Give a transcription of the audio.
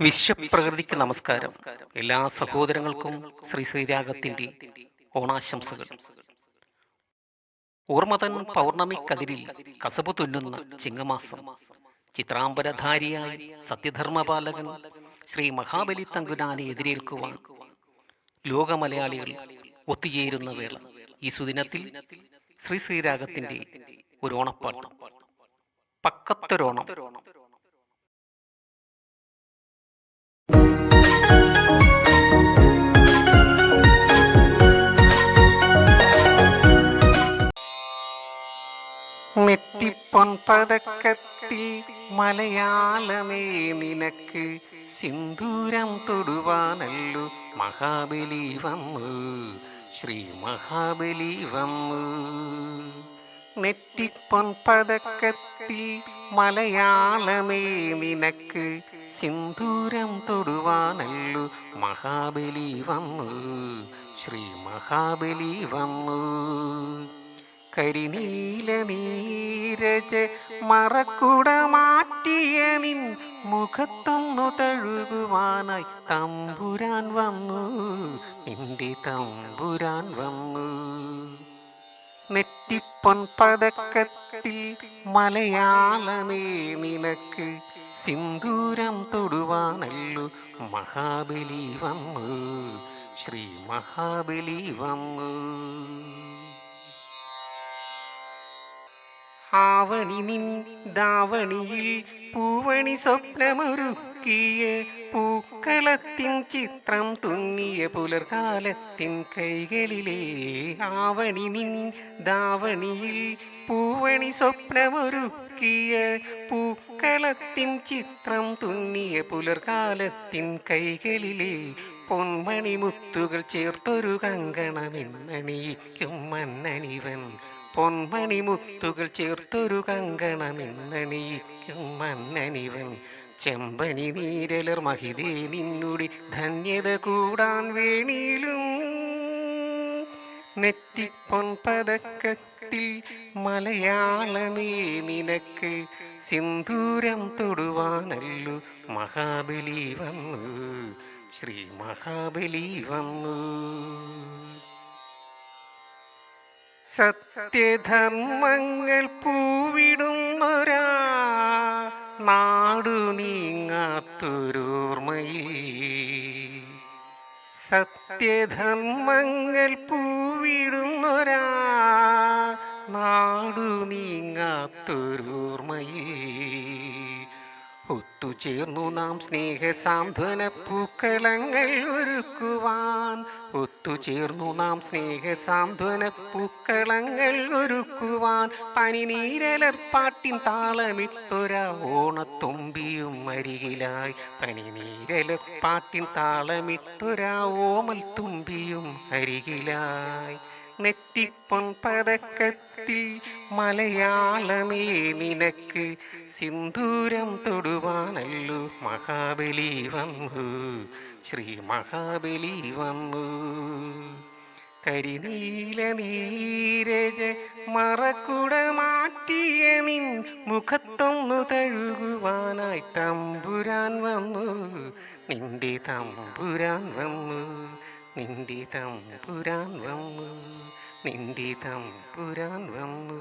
വിശ്വപ്രകൃതിക്ക് നമസ്കാരം. എല്ലാ സഹോദരങ്ങൾക്കും ശ്രീ ശ്രീരാഗത്തിന്റെ ഓണാശംസകൾ. ഓർമ്മതൻ പൗർണമി കതിരിൽ കസബ് തുന്നുന്ന ചിങ്ങമാസം ചിത്രാംബരധാരിയായി സത്യധർമ്മപാലകൻ ശ്രീ മഹാബലി തങ്കുനാനെ എതിരേൽക്കുവാൻ ലോക മലയാളികൾ ഒത്തുചേരുന്ന വേള. ഈ സുദിനത്തിൽ ശ്രീ ശ്രീരാഗത്തിന്റെ ഒരു ഓണപ്പാട്ട്. പക്കത്തൊരോണം. നെറ്റിപ്പൊൻ പതക്കത്തിൽ മലയാളമേ നിനക്ക് സിന്ദൂരം തൊടുവാനല്ലു മഹാബലി വന്നു. ശ്രീ മഹാബലി വന്നു. നെറ്റിപ്പൊൻപതക്കത്തിൽ മലയാളമേ നിനക്ക് സിന്ദൂരം തൊടുവാനല്ലു മഹാബലി വന്നു. ശ്രീ മഹാബലി വന്നു. കരിനീല നീരജ മറക്കുട മാറ്റിയ നിൻ മുഖത്തൊന്നു തഴുകുവാനായി തമ്പുരാൻ വന്നു. നിന്റെ തമ്പുരാൻ വന്നു. നെറ്റിപ്പൊൻ പതക്കത്തിൽ മലയാളമേ നിനക്ക് സിന്ദൂരം തൊടുവാനല്ലു മഹാബലി വന്നു. ശ്രീ മഹാബലി വന്നു. ആവണി നിൻ ദാവണിയിൽ പൂവണി സ്വപ്നമൊരുക്കിയ പൂക്കളത്തിൻ ചിത്രം തുന്നിയ പുലർകാലത്തിൻ കൈകളിലെ ആവണി നിൻ ദാവണിയിൽ പൂവണി സ്വപ്നമൊരുക്കിയ പൂക്കളത്തിൻ ചിത്രം തുന്നിയ പുലർകാലത്തിൻ കൈകളിലെ പൊന്മണി മുത്തുകൾ ചേർത്തൊരു കങ്കണമെന്നണിയിക്കും മന്നനിവൻ പൊന്മണി മുത്തുകൾ ചേർത്തൊരു കങ്കണമെന്നണിയിക്കും മന്നനിവൻ. ചെമ്പനി നീരലർ മഹിതേ നിന്നുടി ധന്യത കൂടാൻ വേണിയിലും. നെറ്റിപ്പൊൻ പതക്കത്തിൽ മലയാളമേ നിനക്ക് സിന്ദൂരം തൊടുവാനല്ലു മഹാബലി വന്നു. ശ്രീ മഹാബലി വന്നു. സത്യധർമ്മങ്ങൾ പൂവിടുന്നൊരാ നാടു നീങ്ങാത്തൊരോർമ്മയിൽ സത്യധർമ്മങ്ങൾ പൂവിടുന്നൊരാ നാടു നീങ്ങാത്തൊരോർമ്മയിൽ ഒത്തുചേർന്നു നാം സ്നേഹസാന്ത്വന പൂക്കളങ്ങൾ ഒരുക്കുവാൻ. ഒത്തുചേർന്നു നാം സ്നേഹസാന്ത്വന പൂക്കളങ്ങൾ ഒരുക്കുവാൻ. പനിനീരലർപ്പാട്ടിൻ താളമിട്ടൊര ഓണത്തൊമ്പിയും അരികിലായി. പനിനീരലർപ്പാട്ടിൻ താളമിട്ടൊരാ ഓമൽ തുമ്പിയും അരികിലായി. നെറ്റിപ്പൊൻ പതക്കത്തിൽ മലയാളമേ നിനക്ക് സിന്ദൂരം തൊടുവാനല്ലു മഹാബലി വന്നു. ശ്രീ മഹാബലി വന്നു. കരിനീല നീരജ മറക്കുട മാറ്റിയ നിൻ മുഖത്തൊന്നു തഴുകുവാനായി തമ്പുരാൻ വന്നു. നിന്റെ തമ്പുരാൻ വന്നു. നിന്റെ പുരാൻ വന്നു നിന്ദിതം പുരാൻ വന്നു.